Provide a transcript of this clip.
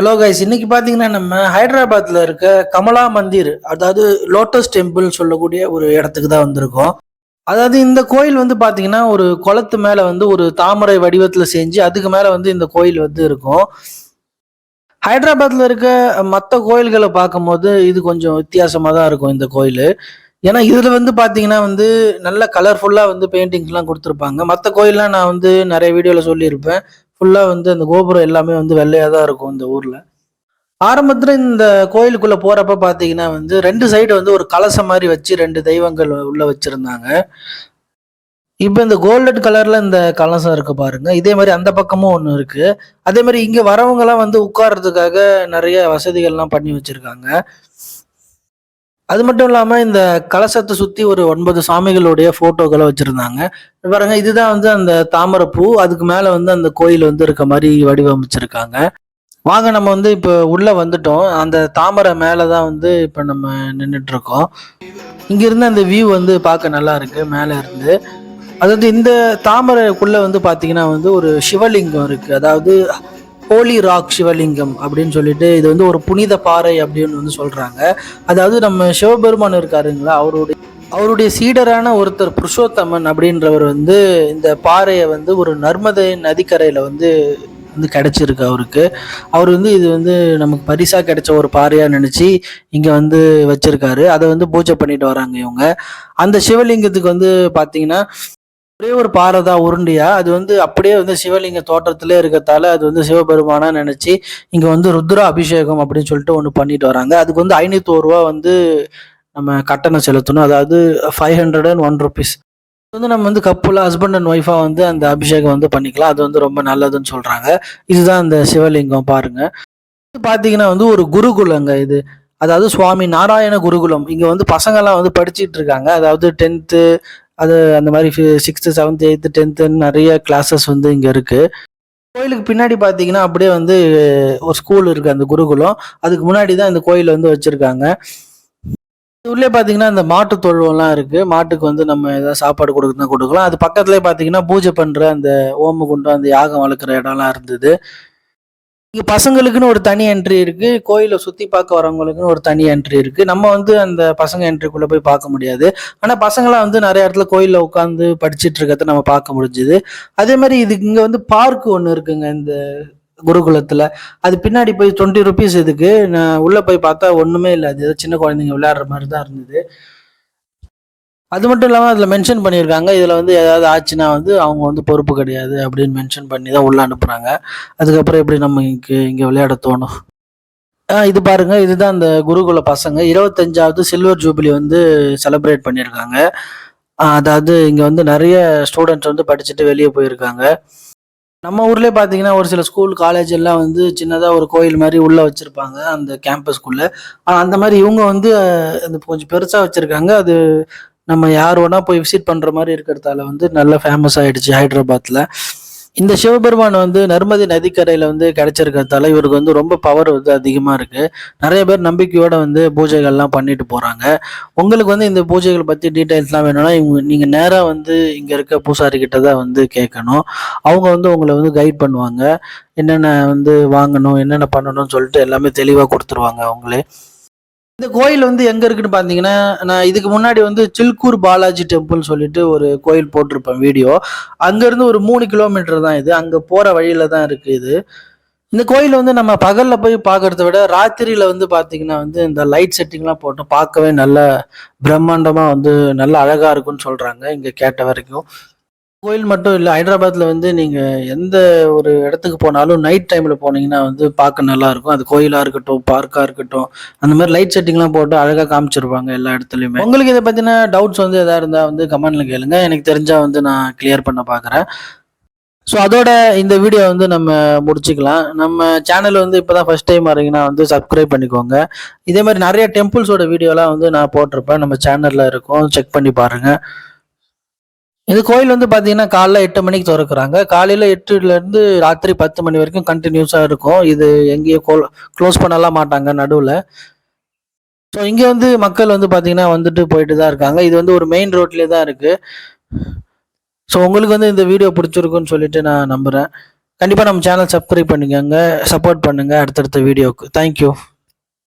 Hello guys இன்னைக்கு பார்த்தீங்கன்னா நம்ம ஹைதராபாத்தில் இருக்க கமலா மந்திர் அதாவது லோட்டஸ் டெம்பிள் சொல்லக்கூடிய ஒரு இடத்துக்கு தான் வந்திருக்கோம். அதாவது இந்த கோயில் வந்து பார்த்தீங்கன்னா ஒரு குளத்து மேலே வந்து ஒரு தாமரை வடிவத்தில் செஞ்சு அதுக்கு மேலே வந்து இந்த கோயில் வந்து இருக்கும். ஹைதராபாத்தில் இருக்க மற்ற கோயில்களை பார்க்கும்போது இது கொஞ்சம் வித்தியாசமாக தான் இருக்கும் இந்த கோயில். ஏன்னா இதில் வந்து பார்த்தீங்கன்னா வந்து நல்ல கலர்ஃபுல்லாக வந்து பெயிண்டிங்ஸ்லாம் கொடுத்துருப்பாங்க. மற்ற கோயிலெலாம் நான் வந்து நிறைய வீடியோவில் சொல்லியிருப்பேன். ஃபுல்லாக வந்து அந்த கோபுரம் எல்லாமே வந்து வெள்ளையாக தான் இருக்கும் இந்த ஊரில். ஆரம்பத்தில் இந்த கோயிலுக்குள்ளே போகிறப்ப பார்த்தீங்கன்னா வந்து ரெண்டு சைடு வந்து ஒரு கலசம் மாதிரி வச்சு ரெண்டு தெய்வங்கள் உள்ளே வச்சுருந்தாங்க. இப்போ இந்த கோல்டன் கலரில் இந்த கலசம் இருக்குது பாருங்கள் இதே மாதிரி அந்த பக்கமும் ஒன்று இருக்குது அதே மாதிரி இங்கே வரவங்கலாம் வந்து உட்கார்றதுக்காக நிறைய வசதிகள்லாம் பண்ணி வச்சுருக்காங்க. அது மட்டும் இல்லாமல் இந்த கலசத்தை சுற்றி ஒரு ஒன்பது சாமிகளுடைய ஃபோட்டோக்களை வச்சுருந்தாங்க. பாருங்க இதுதான் வந்து அந்த தாமரைப்பூ. அதுக்கு மேலே வந்து அந்த கோயில் வந்து இருக்க மாதிரி வடிவமைச்சிருக்காங்க. வாங்க நம்ம வந்து இப்போ உள்ளே வந்துட்டோம். அந்த தாமரை மேலே தான் வந்து இப்போ நம்ம நின்றுட்டு இருக்கோம் அந்த வியூ வந்து பார்க்க நல்லா இருக்கு மேலே இருந்து. அதாவது இந்த தாமரைக்குள்ளே வந்து பார்த்தீங்கன்னா வந்து ஒரு சிவலிங்கம் இருக்குது அதாவது ஹோலி ராக் சிவலிங்கம் அப்படின்னு சொல்லிட்டு இது வந்து ஒரு புனித பாறை அப்படின்னு வந்து சொல்கிறாங்க அதாவது நம்ம சிவபெருமான் இருக்காருங்களா அவருடைய அவருடைய சீடரான ஒருத்தர் புருஷோத்தமன் அப்படின்றவர் வந்து இந்த பாறையை வந்து ஒரு நர்மதை நதிக்கரையில் வந்து வந்து கிடச்சிருக்கு அவருக்கு. அவர் வந்து இது வந்து நமக்கு பரிசாக கிடைச்ச ஒரு பாறையாக நினச்சி இங்கே வந்து வச்சுருக்காரு. அதை வந்து பூஜை பண்ணிட்டு வராங்க இவங்க. அந்த சிவலிங்கத்துக்கு வந்து பார்த்தீங்கன்னா ஒரே ஒரு பாறை தான் உருண்டையா? அது வந்து அப்படியே வந்து சிவலிங்க தோற்றத்திலே இருக்கிறதால அது வந்து சிவபெருமானா நினைச்சு இங்க வந்து ருத்ரா அபிஷேகம் அப்படின்னு சொல்லிட்டு ஒன்று பண்ணிட்டு வராங்க. அதுக்கு வந்து ஐநூத்தி ஒரு ரூபா வந்து நம்ம கட்டணம் செலுத்தணும். அதாவது five hundred and one rupees வந்து நம்ம வந்து கப்புல ஹஸ்பண்ட் அண்ட் ஒய்ஃபா வந்து அந்த அபிஷேகம் வந்து பண்ணிக்கலாம். அது வந்து ரொம்ப நல்லதுன்னு சொல்றாங்க. இதுதான் அந்த சிவலிங்கம் பாருங்க. இது பாத்தீங்கன்னா வந்து ஒரு குருகுலங்க இது. அதாவது சுவாமி நாராயண குருகுலம். இங்க வந்து பசங்கெல்லாம் வந்து படிச்சுட்டு இருக்காங்க. அதாவது டென்த்து அது அந்த மாதிரி சிக்ஸ்த்து செவன்த் எயித்து டென்த்துன்னு நிறைய கிளாஸஸ் வந்து இங்கே இருக்குது கோயிலுக்கு பின்னாடி பார்த்தீங்கன்னா அப்படியே வந்து ஒரு ஸ்கூல் இருக்குது அந்த குருகுலம். அதுக்கு முன்னாடி தான் இந்த கோயில் வந்து வச்சுருக்காங்க. உள்ளே பார்த்தீங்கன்னா இந்த மாட்டு தொழுவெல்லாம் இருக்குது மாட்டுக்கு வந்து நம்ம ஏதாவது சாப்பாடு கொடுக்குறதுனா கொடுக்கலாம். அது பக்கத்துலேயே பார்த்தீங்கன்னா பூஜை பண்ணுற அந்த ஓம குண்டம் அந்த யாகம் வளர்க்குற இடம்லாம் இருந்தது. இங்கே பசங்களுக்குன்னு ஒரு தனி என்ட்ரி இருக்குது கோயிலை சுற்றி பார்க்க வரவங்களுக்குன்னு ஒரு தனி என்ட்ரி இருக்குது நம்ம வந்து அந்த பசங்க என்ட்ரிக்குள்ளே போய் பார்க்க முடியாது. ஆனால் பசங்களாம் வந்து நிறைய இடத்துல கோயிலில் உட்காந்து படிச்சிட்டு இருக்கிறத நம்ம பார்க்க முடிஞ்சுது. அதே மாதிரி இது இங்கே வந்து பார்க் ஒன்று இருக்குங்க இந்த குருகுலத்தில். அது பின்னாடி போய் டுவெண்ட்டி ருபீஸ் இதுக்கு. நான் உள்ளே போய் பார்த்தா ஒன்றுமே இல்லை. அது ஏதோ சின்ன குழந்தைங்க விளையாடுற மாதிரி தான் இருந்தது. அது மட்டும் இல்லாமல் அதில் மென்ஷன் பண்ணியிருக்காங்க. இதில் வந்து ஏதாவது ஆச்சுன்னா வந்து அவங்க வந்து பொறுப்பு கிடையாது அப்படின்னு மென்ஷன் பண்ணி தான் உள்ளே அனுப்புகிறாங்க அதுக்கப்புறம் எப்படி நம்ம இங்கே இங்கே விளையாட தோணும்? ஆ இது பாருங்க. இதுதான் அந்த குருகுல பசங்க. இருபத்தஞ்சாவது சில்வர் ஜூபிலி வந்து செலிப்ரேட் பண்ணியிருக்காங்க. அதாவது இங்கே வந்து நிறைய ஸ்டூடெண்ட்ஸ் வந்து படிச்சுட்டு வெளியே போயிருக்காங்க. நம்ம ஊர்லேயே பார்த்தீங்கன்னா ஒரு சில ஸ்கூல் காலேஜ் எல்லாம் வந்து சின்னதாக ஒரு கோயில் மாதிரி உள்ளே வச்சுருப்பாங்க அந்த கேம்பஸ்க்குள்ளே ஆனால் அந்த மாதிரி இவங்க வந்து அந்த கொஞ்சம் பெருசாக வச்சுருக்காங்க. அது நம்ம யார் வேணா போய் விசிட் பண்ற மாதிரி இருக்கிறதால வந்து நல்ல ஃபேமஸ் ஆயிடுச்சு ஹைதராபாத்ல. இந்த சிவபெருமான் வந்து நர்மதி நதிக்கரையில வந்து கிடைச்சிருக்கிறதால இவருக்கு வந்து ரொம்ப பவர் வந்து அதிகமா இருக்கு. நிறைய பேர் நம்பிக்கையோட வந்து பூஜைகள்லாம் பண்ணிட்டு போறாங்க. உங்களுக்கு வந்து இந்த பூஜைகள் பத்தி டீட்டெயில்ஸ்லாம் வேணும்னா இவங்க நீங்க நேரா வந்து இங்க இருக்க பூசாரி தான் வந்து கேட்கணும். அவங்க வந்து உங்களை வந்து கைட் பண்ணுவாங்க. என்னென்ன வந்து வாங்கணும் என்னென்ன பண்ணணும்னு சொல்லிட்டு எல்லாமே தெளிவா கொடுத்துருவாங்க அவங்களே. இந்த கோயில் வந்து எங்க இருக்குன்னு பாத்தீங்கன்னா நான் இதுக்கு முன்னாடி வந்து சில்கூர் பாலாஜி டெம்பிள்னு சொல்லிட்டு ஒரு கோயில் போட்டிருப்பேன் வீடியோ. அங்க இருந்து ஒரு மூணு கிலோமீட்டர் தான் இது. அங்க போற வழியில தான் இருக்கு இது. இந்த கோயில் வந்து நம்ம பகல்ல போய் பாக்குறத விட ராத்திரியில வந்து பாத்தீங்கன்னா வந்து இந்த லைட் செட்டிங்லாம் போட்டு பார்க்கவே நல்ல பிரம்மாண்டமா வந்து நல்ல அழகா இருக்கும்னு சொல்றாங்க இங்க கேட்ட வரைக்கும். கோயில் மட்டும் இல்லை ஹைதராபாத்தில் வந்து நீங்கள் எந்த ஒரு இடத்துக்கு போனாலும் நைட் டைமில் போனீங்கன்னா வந்து பார்க்க நல்லாயிருக்கும் அது கோயிலாக இருக்கட்டும் பார்க்காக இருக்கட்டும் அந்த மாதிரி லைட் செட்டிங்லாம் போட்டு அழகாக காமிச்சிருப்பாங்க எல்லா இடத்துலையுமே. உங்களுக்கு இதை பற்றின டவுட்ஸ் வந்து எதாக இருந்தால் வந்து கமெண்ட்டில் கேளுங்க. எனக்கு தெரிஞ்சால் வந்து நான் கிளியர் பண்ண பார்க்குறேன் ஸோ அதோட இந்த வீடியோ வந்து நம்ம முடிச்சுக்கலாம். நம்ம சேனல் வந்து இப்போ தான் ஃபஸ்ட் டைம் வரீங்கன்னா வந்து சப்ஸ்கிரைப் பண்ணிக்கோங்க. இதே மாதிரி நிறைய டெம்பிள்ஸோட வீடியோலாம் வந்து நான் போட்டிருப்பேன். நம்ம சேனலில் இருக்கும். செக் பண்ணி பாருங்கள் இது கோயில் வந்து பார்த்தீங்கன்னா காலைல எட்டு மணிக்கு திறக்கிறாங்க. காலையில் எட்டுலேருந்து ராத்திரி பத்து மணி வரைக்கும் கண்டினியூஸாக இருக்கும். இது எங்கேயும் க்ளோஸ் பண்ணலாம் மாட்டாங்க நடுவில். ஸோ இங்கே வந்து மக்கள் வந்து பார்த்தீங்கன்னா வந்துட்டு போயிட்டு தான் இருக்காங்க. இது வந்து ஒரு மெயின் ரோட்லேயே தான் இருக்குது ஸோ உங்களுக்கு வந்து இந்த வீடியோ பிடிச்சிருக்குன்னு சொல்லிட்டு நான் நம்புகிறேன் கண்டிப்பாக நம்ம சேனல் சப்ஸ்கிரைப் பண்ணிக்கோங்க. சப்போர்ட் பண்ணுங்கள் அடுத்தடுத்த வீடியோவுக்கு தேங்க்யூ